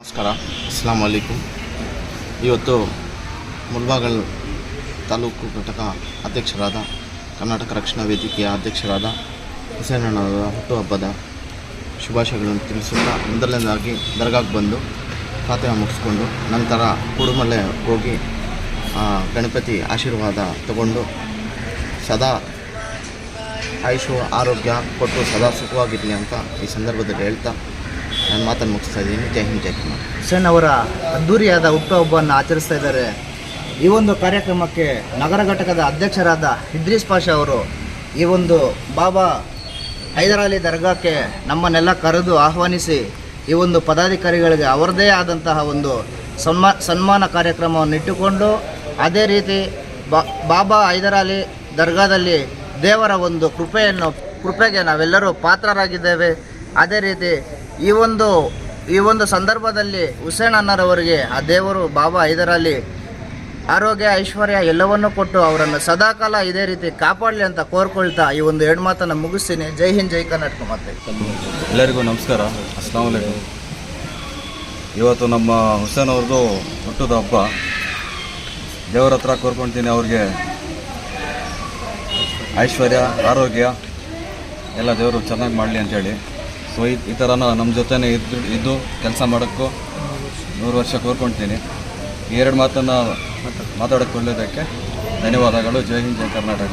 ನಮಸ್ಕಾರ. ಅಸ್ಲಾಂ ಅಲೈಕುಂ ಇವತ್ತು ಮುಲ್ಬಾಗಲ್ ತಾಲೂಕು ಘಟಕ ಅಧ್ಯಕ್ಷರಾದ ಕರ್ನಾಟಕ ರಕ್ಷಣಾ ವೇದಿಕೆಯ ಅಧ್ಯಕ್ಷರಾದ ಹುಸೇನಣ್ಣವರ ಹುಟ್ಟುಹಬ್ಬದ ಶುಭಾಶಯಗಳನ್ನು ತಿಳಿಸುತ್ತಾ ಮೊದಲನೇದಾಗಿ ದರ್ಗಾಕ್ಕೆ ಬಂದು ಖಾತೆ ಮುಗಿಸ್ಕೊಂಡು ನಂತರ ಕುಡುಮಲೆ ಹೋಗಿ ಗಣಪತಿ ಆಶೀರ್ವಾದ ತಗೊಂಡು ಸದಾ ಆಯುಷು ಆರೋಗ್ಯ ಕೊಟ್ಟು ಸದಾ ಸುಖವಾಗಿರಲಿ ಅಂತ ಈ ಸಂದರ್ಭದಲ್ಲಿ ಹೇಳ್ತಾ ನಾನು ಮಾತನ್ನು ಮುಗಿಸ್ತಾ ಇದ್ದೀನಿ. ಜೈ ಹಿಂದ್, ಜೈ ಕುಮಾರ್. ಹುಸೇನ್ ಅವರ ಅದ್ದೂರಿಯಾದ ಹುಟ್ಟುಹಬ್ಬವನ್ನು ಆಚರಿಸ್ತಾ ಇದ್ದಾರೆ. ಈ ಒಂದು ಕಾರ್ಯಕ್ರಮಕ್ಕೆ ನಗರ ಘಟಕದ ಅಧ್ಯಕ್ಷರಾದ ಇದ್ರೀಸ್ ಪಾಷಾ ಅವರು ಈ ಒಂದು ಬಾಬಾ ಹೈದರಾಲಿ ದರ್ಗಾಕ್ಕೆ ನಮ್ಮನ್ನೆಲ್ಲ ಕರೆದು ಆಹ್ವಾನಿಸಿ ಈ ಒಂದು ಪದಾಧಿಕಾರಿಗಳಿಗೆ ಅವರದೇ ಆದಂತಹ ಒಂದು ಸನ್ಮಾ, ಸನ್ಮಾನ ಕಾರ್ಯಕ್ರಮವನ್ನು ಇಟ್ಟುಕೊಂಡು ಅದೇ ರೀತಿ ಬಾಬಾ ಹೈದರಾಲಿ ದರ್ಗಾದಲ್ಲಿ ದೇವರ ಒಂದು ಕೃಪೆಯನ್ನು, ಕೃಪೆಗೆ ನಾವೆಲ್ಲರೂ ಪಾತ್ರರಾಗಿದ್ದೇವೆ. ಅದೇ ರೀತಿ ಈ ಒಂದು ಈ ಒಂದು ಸಂದರ್ಭದಲ್ಲಿ ಹುಸೇನ್ ಅಣ್ಣರವರಿಗೆ, ಆ ದೇವರು ಬಾಬಾ ಹೈದರಾಲಿ ಆರೋಗ್ಯ, ಐಶ್ವರ್ಯ ಎಲ್ಲವನ್ನೂ ಕೊಟ್ಟು ಅವರನ್ನು ಸದಾಕಾಲ ಇದೇ ರೀತಿ ಕಾಪಾಡಲಿ ಅಂತ ಕೋರ್ಕೊಳ್ತಾ ಈ ಒಂದು ಎರಡು ಮಾತನ್ನು ಮುಗಿಸ್ತೀನಿ. ಜೈ ಹಿಂದ್, ಜೈ ಕರ್ನಾಟಕ ಮತ್ತೆ ಎಲ್ಲರಿಗೂ ನಮಸ್ಕಾರ. ಅಸ್ಲಾಂ ವಲೈಕುಂ ಇವತ್ತು ನಮ್ಮ ಹುಸೇನ್ ಅವ್ರದ್ದು ಹುಟ್ಟದ ಹಬ್ಬ. ದೇವರ ಹತ್ರ ಕೋರ್ಕೊಳ್ತೀನಿ ಅವ್ರಿಗೆ. ಐಶ್ವರ್ಯ, ಆರೋಗ್ಯ ಎಲ್ಲ ದೇವರು ಚೆನ್ನಾಗಿ ಮಾಡಲಿ ಅಂತೇಳಿ. ಸೊ ಈ ಈ ಥರ ನಮ್ಮ ಜೊತೆನೇ ಇದ್ದು ಇದ್ದು ಕೆಲಸ ಮಾಡೋಕ್ಕೂ ನೂರು ವರ್ಷ ಕೋರ್ಕೊಳ್ತೀನಿ ಎರಡು ಮಾತನ್ನು ಮಾತಾಡಿಕೊಳ್ಳೋದಕ್ಕೆ ಧನ್ಯವಾದಗಳು. ಜೈ ಹಿಂದ್, ಜೈ ಕರ್ನಾಟಕ.